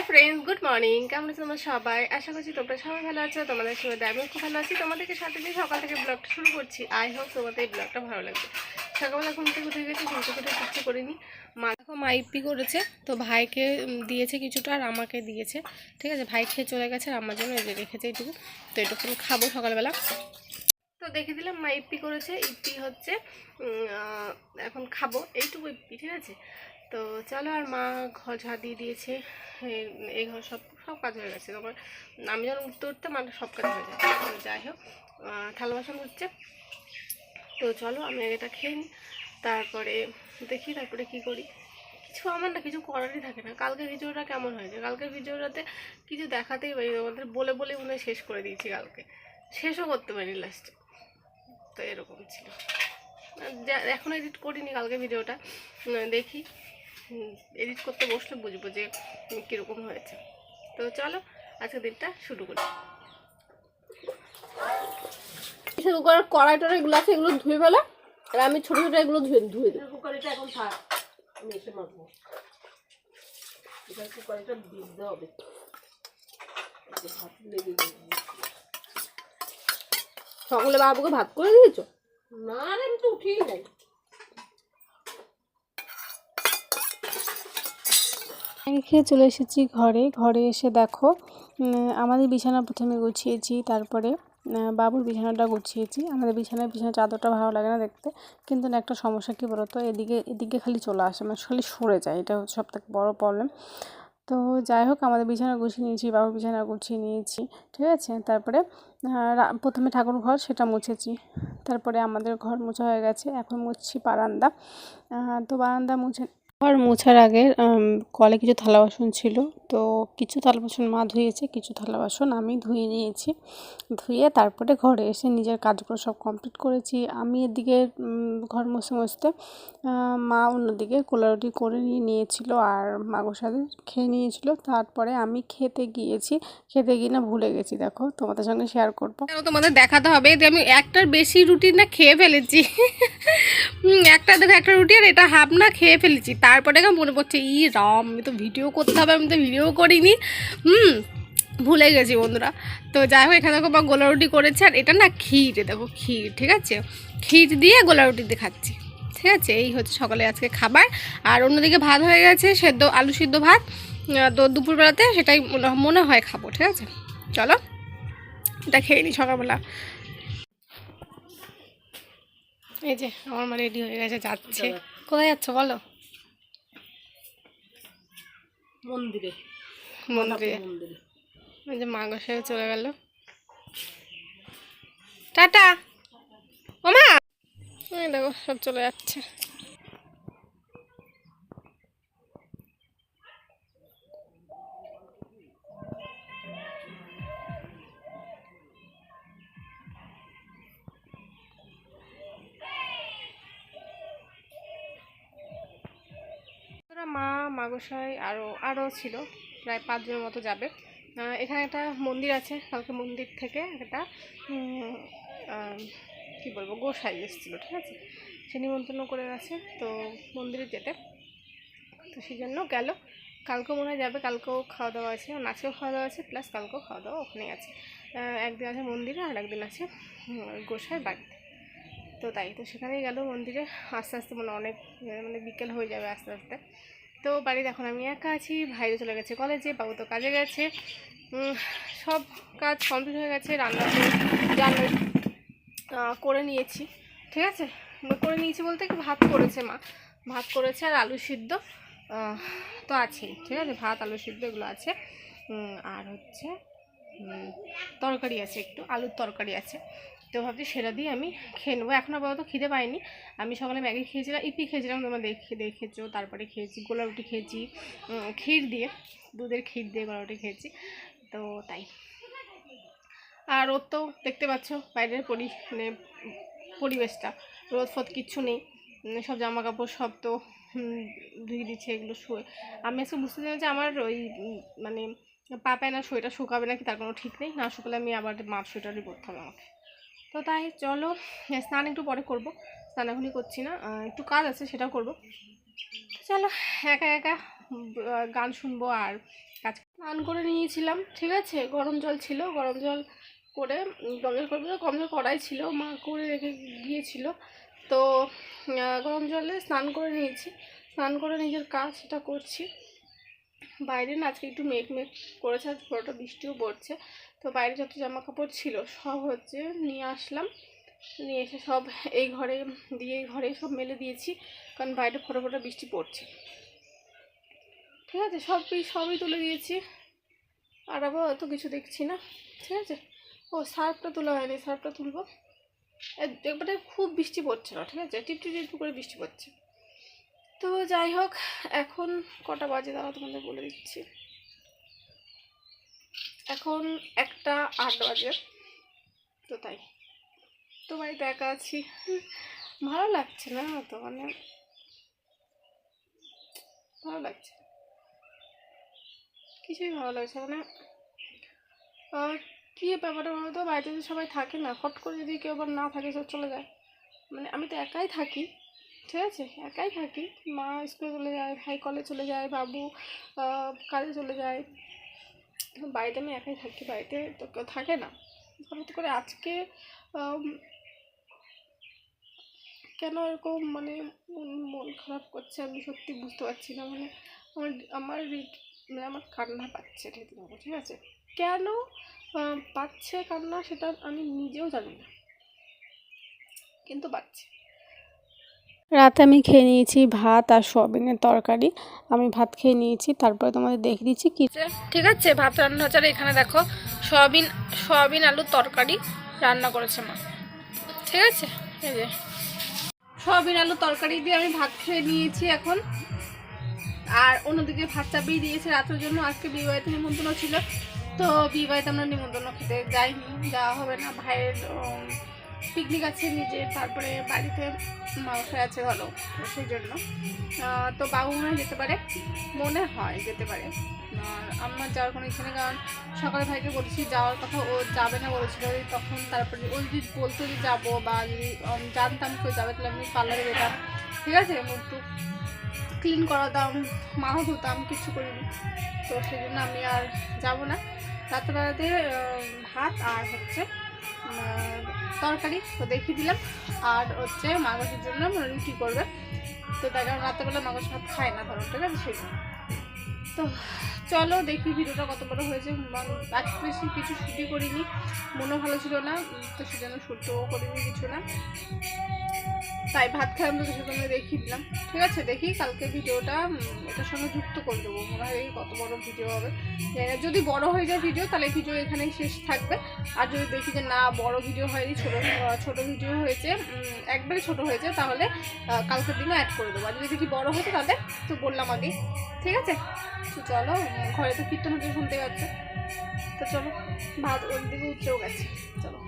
Hi friends good morning কেমন আছো তোমরা সবাই? আশা করছি তোমরা সবাই ভালো আছো, তোমাদের সবাই আমিও খুব ভালো আছি। তোমাদেরকে সাথে দিয়ে সকাল থেকে ব্লগটা শুরু করছি। আই হোপ তোমাদের এই ব্লগটা ভালো লাগবে। সকালবেলা ঘুম থেকে উঠে গেছি, ঘুম থেকে কিচ্ছু করিনি। মা দেখো, মা ইপি করেছে, তো ভাইকে দিয়েছে কিছুটা আর আমাকে দিয়েছে। ঠিক আছে? ভাই খেয়ে চলে গেছে, আর আমার জন্য এই যে রেখেছে এইটুকু। তো এটুকু খাব সকালবেলা। তো দেখে দিলাম, মা ইপি করেছে। ইপি হচ্ছে এখন খাব। এইটুকু ইপি ঠিক আছে? তো চলো আর মা ঘর ঝাড় দিয়ে দিয়েছে। এই- ঘর সব সব কাজ হয়ে গেছে। তোমার আমি যখন উঠতে উঠতে মানে সব কাজ হয়ে যায় যাই হোক থালা বাসন হচ্ছে তো চলো আমি এটা খেয়ে নিই। তারপরে দেখি তারপরে কি করি। কিছু আমার না, কিছু করারই থাকে না। কালকে ভিডিওটা কেমন হয়েছে? কালকে ভিডিওটাতে কিছু দেখাতেই পারি আমাদের বলে বলে মনে শেষ করে দিয়েছি কালকে। শেষও করতে পারিনি লাস্টে তো এরকম ছিল। এখন এডিট করিনি কালকে ভিডিওটা। দেখি। এডিট করতে বসলে বুঝব যে কীরকম হয়েছে। তো চলো আজকে দিনটা শুরু করি। শুরু করার কড়াই টড়াই এগুলো আছে এগুলো ধুয়ে ফেলা আর আমি ছোটো ছোটো এগুলো ধুয়ে ধুয়ে দেবো। কুকারিটা এখন থাক আমি এসে মাখবো। কুকারিটা ভিজতে হবে। ভাত লেগে। সকালে বাবুকে ভাত করে দিয়েছ? না রে আমি তো উঠেই নাই। আমি খেয়ে চলে এসেছি ঘরে। ঘরে এসে দেখো আমাদের বিছানা প্রথমে গুছিয়েছি, তারপরে বাবুর বিছানাটা গুছিয়েছি। আমাদের বিছানার বিছানা চাদরটা ভালো লাগে না দেখতে, কিন্তু না একটা সমস্যা কী বলতো, এদিকে এদিকে খালি চলে আসে মানে খালি সরে যায়। এটা হচ্ছে সব থেকে বড়ো প্রবলেম তো যাই হোক, আমাদের বিছানা গুছিয়ে নিয়েছি, বাবুর বিছানা গুছিয়ে নিয়েছি, ঠিক আছে? তারপরে প্রথমে ঠাকুর ঘর, সেটা মুছেছি। তারপরে আমাদের ঘর মোছা হয়ে গেছে, এখন মুছছি বারান্দা। তো বারান্দা মুছে ঘর মোছার আগে কলে কিছু থালা বাসন ছিল। তো কিছু থালা বাসন মা ধুয়েছে, কিছু থালা বাসন আমি ধুয়ে নিয়েছি। ধুয়ে তারপরে ঘরে এসে নিজের কাজগুলো সব কমপ্লিট করেছি। আমি এদিকে ঘর মুছতে মুছতে মা অন্যদিকে কোলারুটি করে নিয়ে নিয়েছিল আর মাগোর সাথে খেয়ে নিয়েছিল। তারপরে আমি খেতে গিয়েছি। খেতে গিয়ে না ভুলে গেছি, দেখো, তোমাদের সঙ্গে শেয়ার করব। তোমাদের দেখাতে হবে? যে আমি একটার বেশি রুটি না খেয়ে ফেলেছি। একটা দেখো একটা রুটি আর এটা হাফ না খেয়ে ফেলেছি। তারপরে আমার মনে পড়ছে, ই রাম, আমি তো ভিডিও করতে হবে, আমি তো ভিডিও করিনি। হুম, ভুলে গেছি বন্ধুরা। তো যাই হোক, এখানে দেখো বা গোলা রুটি করেছে, আর এটা না ক্ষীর দেখো ক্ষীর, ঠিক আছে? ক্ষীর দিয়ে গোলা রুটি দিয়ে খাচ্ছি, ঠিক আছে? এই হচ্ছে সকালে আজকে খাবার। আর অন্যদিকে ভাত হয়ে গেছে, সেদ্ধ আলু সিদ্ধ ভাত। তো দুপুরবেলাতে সেটাই মনে- মনে হয় খাব, ঠিক আছে? চলো, এটা খেয়ে নিই সকালবেলা। এই যে, আমার মা রেডি হয়ে গেছে, যাচ্ছে। কোথায় যাচ্ছ বলো? মন্দিরে। মন্দিরে। মন্দিরে। এই যে মা গোসাই চলে গেল। টাটা। ওমা! মা দেখো সব চলে যাচ্ছে। মাগসাই আরও আরও ছিল, প্রায় পাঁচজনের মতো যাবে। এখানে একটা মন্দির আছে, কালকে মন্দির থেকে একটা কি বলব, গোসাই এসেছিল, ঠিক আছে? সে নিমন্ত্রণ করে গেছে, তো মন্দিরে যেতে। তো সেই জন্য গেল। কালকেও মনে হয় যাবে, কালকেও খাওয়া দাওয়া আছে নাচেও খাওয়া দাওয়া আছে প্লাস কালকেও খাওয়া দাওয়া ওখানেই আছে। একদিন আছে মন্দিরে আর একদিন আছে গোসাই বাড়িতে। তো তাই, তো সেখানেই গেল মন্দিরে। আস্তে আস্তে মানে অনেক মানে বিকেল হয়ে যাবে আস্তে আস্তে। তো বাড়িতে এখন আমি একা আছি ভাইরে চলে গেছে কলেজে বাবু তো কাজে গেছে। সব কাজ কমপ্লিট হয়ে গেছে, রান্না রান্না করে নিয়েছি, ঠিক আছে? করে নিয়েছি বলতে কি ভাত করেছে মা, ভাত করেছে আর আলু সিদ্ধ তো আছেই, ঠিক আছে? ভাত, আলু সিদ্ধ এগুলো আছে আর হচ্ছে তরকারি আছে একটু, আলুর তরকারি আছে। তো ভাবছি সেটা দিয়ে আমি খেয়ে নেব। এখন আপাতত খিদে পাইনি। আমি সকালে ম্যাগি খেয়েছিলাম, ইপি খেয়েছিলাম, তোমরা দেখে দেখেছ, তারপরে খেয়েছি, গোলা রুটি খেয়েছি ক্ষীর দিয়ে, দুধের ক্ষীর দিয়ে গোলা রুটি খেয়েছি, তো তাই। আর রোদ তো দেখতে পাচ্ছ, বাইরের পরি মানে পরিবেশটা, রোদ ফোদ কিচ্ছু নেই সব জামা কাপড় সব তো ধুয়ে দিচ্ছে, এগুলো শুয়ে। আমি আজকে বুঝতে চাই যে আমার ওই মানে পা পায় না, শরীরটা শুকাবে নাকি, তার কোনো ঠিক নেই, না শুকালে আমি আবার মাপ সোয়েটারই পরতে হবে আমাকে। তো তাই চলো হ্যাঁ, স্নান একটু পরে করব। স্নান এখনই করছি না একটু কাজ আছে সেটাও করব। চলো একা একা গান শুনব আর কাজ স্নান করে নিয়েছিলাম ঠিক আছে? গরম জল ছিল গরম জল করে গরম জল করবে গরম জল কড়াই ছিল মা করে রেখে গিয়েছিল। তো গরম জলে স্নান করে নিয়েছি স্নান করে নিজের কাজ সেটা করছি। বাইরে না, আজকে একটু মেঘ মেঘ করেছে, আজ পুরোটা বৃষ্টিও পড়ছে। তো বাইরে যত জামা কাপড় ছিল, সব হচ্ছে নিয়ে আসলাম। নিয়ে এসে সব এই ঘরে দিয়ে এই ঘরে সব মেলে দিয়েছি, কারণ বাইরে ফোটা ফোটা বৃষ্টি পড়ছে। ঠিক আছে সবই সবই তুলে দিয়েছি। আর আবার অত কিছু দেখছি না, ঠিক আছে? ও, সার্ফটা তোলা হয়নি, সার্ফটা তুলবো। একবারে খুব বৃষ্টি পড়ছে না, ঠিক আছে? টিপটি টিপটি করে বৃষ্টি পড়ছে। তো যাই হোক, এখন কটা বাজে দাঁড়া তোমাদের বলে দিচ্ছি। এখন একটা আট বাজে, তো তাই। তো বাড়িতে একা আছি। ভালো লাগছে না তো মানে ভালো লাগছে। কিছুই ভালো লাগছে মানে কী ব্যাপারটা বলো তো? বাড়িতে যদি সবাই থাকে না, হট করে যদি কেউ আবার না থাকে, সব চলে যায়। মানে আমি তো একাই থাকি। ঠিক আছে, একাই থাকি। মা স্কুলে চলে যায় ভাই কলেজ চলে যায়, বাবু কাজে চলে যায়। বাড়িতে আমি একাই থাকি, বাড়িতে তো কেউ থাকে না। হঠাৎ করে আজকে কেন এরকম মানে মন- খারাপ করছে আমি সত্যি বুঝতে পারছি না। মানে আমার আমার মানে আমার কান্না পাচ্ছে রীতিমতো, ঠিক আছে? কেন পাচ্ছে কান্না সেটা আমি নিজেও জানি না। কিন্তু পাচ্ছে। রাতে আমি খেয়ে নিয়েছি ভাত আর সয়াবিনের তরকারি। আমি ভাত খেয়ে নিয়েছি, তারপরে তোমাদের দেখে দিচ্ছি কি ঠিক আছে, ভাত রান্না হচ্ছে। এখানে দেখো, সয়াবিন সয়াবিন আলুর তরকারি রান্না করেছে মা। ঠিক আছে? এই যে। সয়াবিন আলুর তরকারি দিয়ে আমি ভাত খেয়ে নিয়েছি এখন। আর অন্যদিকে ভাত চাপিয়ে দিয়েছে রাতের জন্য। আজকে বিবাহিত নিমন্ত্রণ ছিল। তো বিবাহিত আমরা নিমন্ত্রণ খেতে যাইনি, যাওয়া হবে না। ভাইয়ের পিকনিক আছে নিজে, তারপরে বাড়িতে মাংস আছে তো সেই জন্য। তো বাবু মনে যেতে পারে। মনে হয় যেতে পারে। আর আমার যাওয়ার কোনো ইচ্ছে নেই, কারণ সকালে ভাইকে বলেছি যাওয়ার কথা, ও যাবে না বলেছিল। তখন তারপরে ও যদি বলতো যে যাব বা যদি জানতাম কেউ যাবে, তাহলে আমি পার্লারে যেতাম। ঠিক আছে একটু ক্লিন করাতাম মাও ধুতাম, কিছু করিনি। তো সেই জন্য আমি আর যাব না। রাত্রেবেলাতে ভাত আর হচ্ছে তরকারি, তো দেখিয়ে দিলাম। আর হচ্ছে মাগসের জন্য রুটি করবে। তো তার কারণ রাত্রেবেলা মাগস ভাত খায় না ধরো, ঠিক আছে? সেই তো চলো দেখি ভিডিওটা কত বড় হয়েছে। আজ বেশি কিছু শুটই করিনি। মনও ভালো ছিল না, তো সেজন্য শুটও করিনি কিছু না। তাই ভাত খেলাম তো তোমরা দেখিয়ে দিলাম। ঠিক আছে, দেখি কালকে ভিডিওটা এটার সঙ্গে যুক্ত করে দেবো। মনে হয় দেখি কত বড় ভিডিও হবে। যদি বড় হয়ে যায় ভিডিও তাহলে ভিডিও এখানেই শেষ থাকবে। আর যদি দেখি যে না, বড় ভিডিও হয়নি, ছোট ছোট ভিডিও হয়েছে একবারে ছোট হয়েছে, তাহলে কালকের দিনে অ্যাড করে দেবো। আর যদি দেখি বড় হয়েছে, তাহলে তো বললাম আগে ঠিক আছে? তো চলো। ঘরে তো কীর্তন শুনতে পাচ্ছে। তো চলো, ভাত ওর দিকে উঠেও গেছে। চলো।